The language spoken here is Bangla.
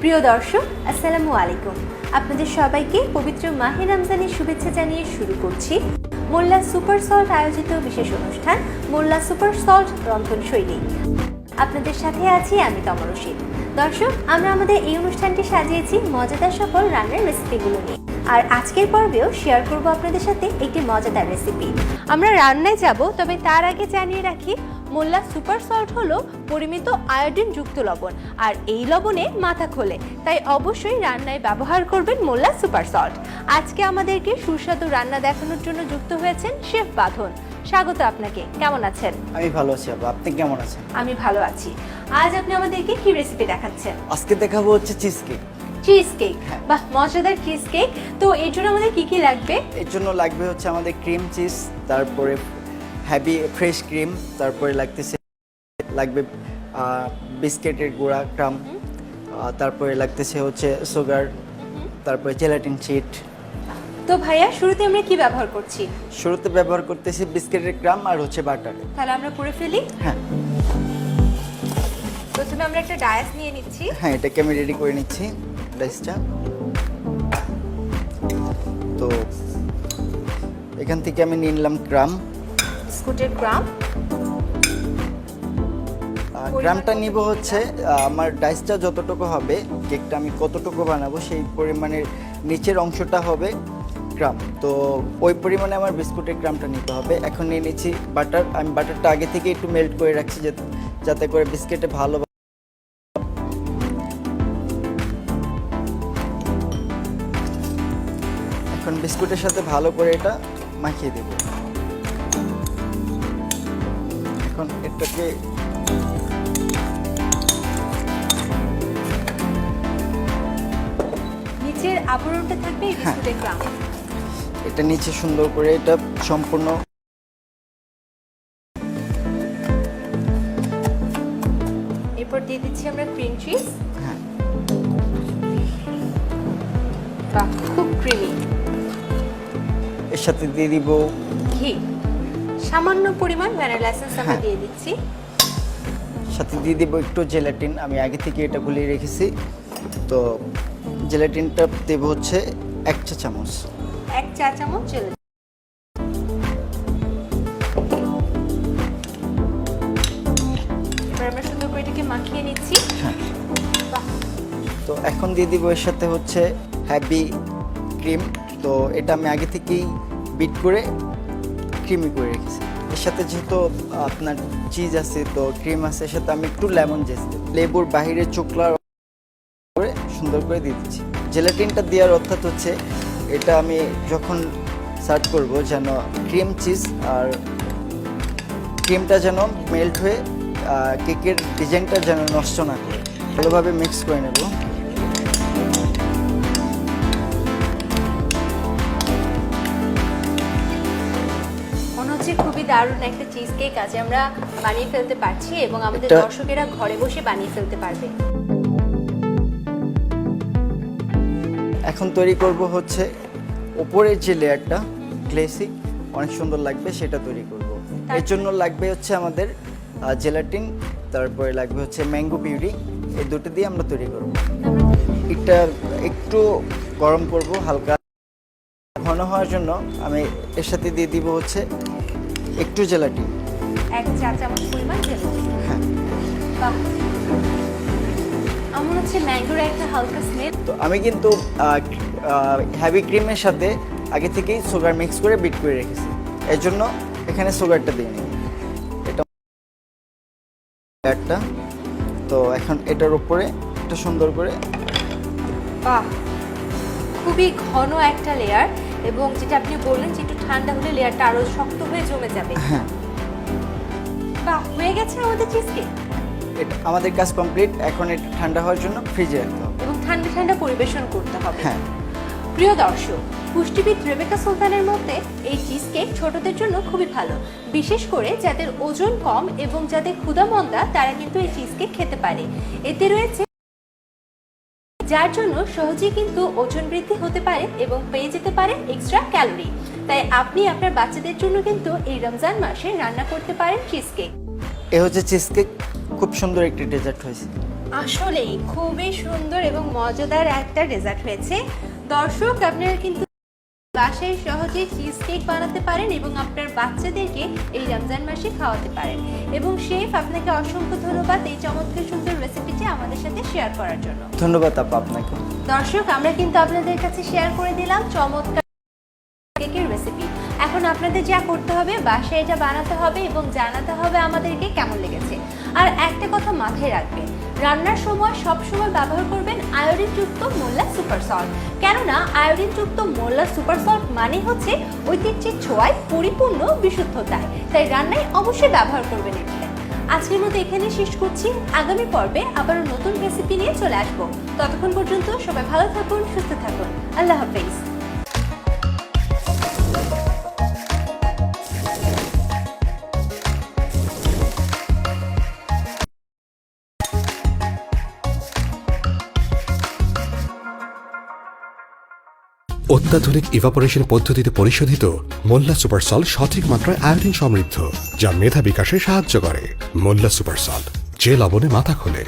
প্রিয় দর্শক, আসসালামু আলাইকুম। আপনাদের সবাইকে পবিত্র মাহে রমজানের শুভেচ্ছা জানিয়ে শুরু করছি মোল্লা সুপার সল্ট আয়োজিত বিশেষ অনুষ্ঠান, মোল্লা সুপার সল্ট রন্ধন শৈলী। আপনাদের সাথে আছি আমি তমর রশিদ। দর্শক, আমরা আমাদের এই অনুষ্ঠানটি সাজিয়েছি মজাদার সকল রান্নার রেসিপিগুলো নিয়ে। আর আজকের পর্বেও শেয়ার করব আপনাদের সাথে একটি মজাদার রেসিপি আমরা রান্নায় যাব, তবে তার আগে জানিয়ে রাখি মোল্লা সুপার সল্ট হলো পরিমিত আয়োডিন যুক্ত লবণ আর এই লবণে মাথা খোলে। তাই অবশ্যই রান্নায় ব্যবহার করবেন মোল্লা সুপার সল্ট। আজকে আমাদেরকে সুস্বাদু রান্না দেখানোর জন্য যুক্ত হয়েছেন শেফ বাঁধন। স্বাগত আপনাকে কেমন আছেন? আমি ভালো আছি আপু আপনি কেমন আছেন? আমি ভালো আছি। আজ আপনি আমাদেরকে কি রেসিপি দেখাচ্ছেন? আজকে দেখাবো হচ্ছে চিজ কেক চিজ কেক। বাহ মজাদার চিজ কেক তো এর জন্য আমাদের কি কি লাগবে? এর জন্য লাগবে হচ্ছে আমাদের ক্রিম চিজ তারপরে হ্যাভি ফ্রেশ ক্রিম তারপরে লাগতেছে লাগবে বিস্কিটের গুঁড়া ক্রাম তারপরে লাগতেছে হচ্ছে সুগার তারপরে জেলাটিন চিট তো ভাইয়া শুরুতে আমরা কি ব্যবহার করছি? শুরুতে ব্যবহার করতেছি বিস্কিটের ক্রাম আর হচ্ছে বাটার তাহলে আমরা করে ফেলি? হ্যাঁ। প্রথমে আমরা একটা ডায়াস নিয়ে নিচ্ছি। হ্যাঁ এটাকে আমি রেডি করে নিচ্ছি ডাইসটা তো এখান থেকে আমি নিয়ে নিলাম গ্রাম বিস্কুটের আহ, গ্রামটা নিব হচ্ছে আমার ডাইসটা যতটুকু হবে কেকটা আমি কতটুকু বানাবো সেই পরিমাণের নিচের অংশটা হবে গ্রাম। তো ওই পরিমাণে আমার বিস্কুটের গ্রামটা নিতে হবে। এখন নিয়ে নিচ্ছি বাটার। আমি বাটারটা আগে থেকে একটু মেল্ট করে রাখছি যাতে করে বিস্কিটে ভালো এখন বিস্কুটের সাথে ভালো করে এটা মাখিয়ে দেব। এখন এটাকে নিচের আবরণটা থাকবে হ্যাঁ। বিস্কুটের এটা নিচে সুন্দর করে এটা সম্পূর্ণ এরপর দিয়ে দিচ্ছি আমরা ক্রিম চিজ হ্যাঁ। বাহ খুব ক্রিমি এর সাথে দিয়ে দিব ঘি। সামান্য পরিমাণ ভ্যানিলা এসেন্স আমরা হ্যাঁ। দিয়ে দিচ্ছি। সাথে দিয়ে দিব একটু জেলাটিন আমি আগে থেকে এটা গুলিয়ে রেখেছি। তো জেলাটিনটা দেব হচ্ছে এক চা চামচ। এক চা চামচ চলে এবার আমরা সুন্দর করে এটাকে মাখিয়ে নিচ্ছি। হ্যাঁ। তো এখন দিয়ে দিব এর সাথে হচ্ছে হ্যাভি ক্রিম তো এটা আমি আগে থেকেই বিট করে ক্রিমি করে রেখেছি। এর সাথে যেহেতু আপনার চিজ আছে, তো ক্রিম আছে, এর সাথে আমি একটু লেমন জেস লেবুর বাহিরে চোকলা করে সুন্দর করে দিয়ে দিচ্ছি। জেলাটিনটা দেওয়ার অর্থাৎ হচ্ছে, এটা আমি যখন সার্ভ করব যেন ক্রিম চিজ আর ক্রিমটা যেন মেল্ট হয়ে কেকের ডিজাইনটা যেন নষ্ট না করে। ভালোভাবে মিক্স করে নেব। দারুণ একটা চিজ কেক আজ আমরা বানিয়ে ফেলতে পারছি এবং আমাদের এটা- দর্শকেরা ঘরে বসে বানিয়ে ফেলতে পারবে। এখন তৈরি করব হচ্ছে উপরের যে লেয়ারটা গ্লেসি অনেক সুন্দর লাগবে সেটা তৈরি করব। এর জন্য লাগবে হচ্ছে আমাদের জেলাটিন তারপরে লাগবে হচ্ছে ম্যাঙ্গো পিউরি এই দুটো দিয়ে আমরা তৈরি করব। এটা একটু গরম করব হালকা। ঘন হওয়ার জন্য আমি এর সাথে দিয়ে দিব হচ্ছে একটু জেলাটিন এক চা চামচ পরিমাণ জেলাটিন হ্যাঁ। বাহ। আমার হচ্ছে ম্যাঙ্গোর একটা হালকা স্মেল। তো আমি কিন্তু হ্যাভি ক্রিমের সাথে আগে থেকেই সুগার মিক্স করে বিট করে রেখেছি। এর জন্য এখানে সুগারটা দিই নি এটা একটা। তো এখন এটার উপরে একটা সুন্দর করে বাহ। খুবই ঘন একটা লেয়ার এবং যেটা আপনি বললেন যে একটু ঠান্ডা হলে লেয়ারটা আরও শক্ত হয়ে জমে যাবে। হ্যাঁ। বাহ হয়ে গেছে আমাদের চিজ কেক এটা আমাদের কাজ কমপ্লিট এখন এটা ঠান্ডা হওয়ার জন্য ফ্রিজে রাখতে হবে। এবং ঠান্ডা ঠান্ডা পরিবেশন করতে হবে। হ্যাঁ। প্রিয় দর্শক পুষ্টিবিদ রেবেকা সুলতানের মতে এই চিজ কেক ছোটদের জন্য খুবই ভালো বিশেষ করে যাদের ওজন কম এবং যাদের ক্ষুধামন্দা তারা কিন্তু এই চিজ কেক খেতে পারে। এতে রয়েছে যার জন্য সহজেই কিন্তু ওজন বৃদ্ধি হতে পারে এবং পেয়ে যেতে পারে এক্সট্রা ক্যালোরি তাই আপনি আপনার বাচ্চাদের জন্য কিন্তু এই রমজান মাসে রান্না করতে পারেন চিজ কেক এ হচ্ছে চিজ কেক খুব সুন্দর একটি ডেজার্ট হয়েছে। আসলেই খুবই সুন্দর এবং মজাদার একটা ডেজার্ট হয়েছে। দর্শক আপনারা কিন্তু বাসায় সহজে চিজ কেক বানাতে পারেন এবং আপনার বাচ্চাদেরকে এই রমজান মাসে খাওয়াতে পারেন। এবং শেফ আপনাকে অসংখ্য ধন্যবাদ এই চমৎকার সুন্দর রেসিপিটি আমাদের শেয়ার করার জন্য। ধন্যবাদ আপু আপনাকে। দর্শক আমরা কিন্তু আপনাদের কাছে শেয়ার করে দিলাম চমৎকার কেকের রেসিপি এখন আপনাদের যা করতে হবে বাসায় এটা বানাতে হবে এবং জানাতে হবে আমাদেরকে কেমন লেগেছে। আর একটা কথা মাথায় রাখবেন রান্নার সময় সব সময় ব্যবহার করবেন আয়োডিনযুক্ত মোল্লা সুপার সল্ট কেননা আয়োডিনযুক্ত মোল্লা সুপার সল্ট মানে হচ্ছে ঐতিহ্যের ছোঁয়ায় পরিপূর্ণ বিশুদ্ধতায়। তাই রান্নায় অবশ্যই ব্যবহার করবেন এটা আজকের মতো এখানে শেষ করছি। আগামী পর্বে আবারও নতুন রেসিপি নিয়ে চলে আসব। ততক্ষণ পর্যন্ত সবাই ভালো থাকুন, সুস্থ থাকুন। আল্লাহ হাফেজ। অত্যাধুনিক ইভাপোরেশন পদ্ধতিতে পরিশোধিত মোল্লা সুপার সল সঠিক মাত্রায় আয়োডিন সমৃদ্ধ, যা মেধা বিকাশে সাহায্য করে। মোল্লা সুপার সল যে লবণে মাথা খোলে।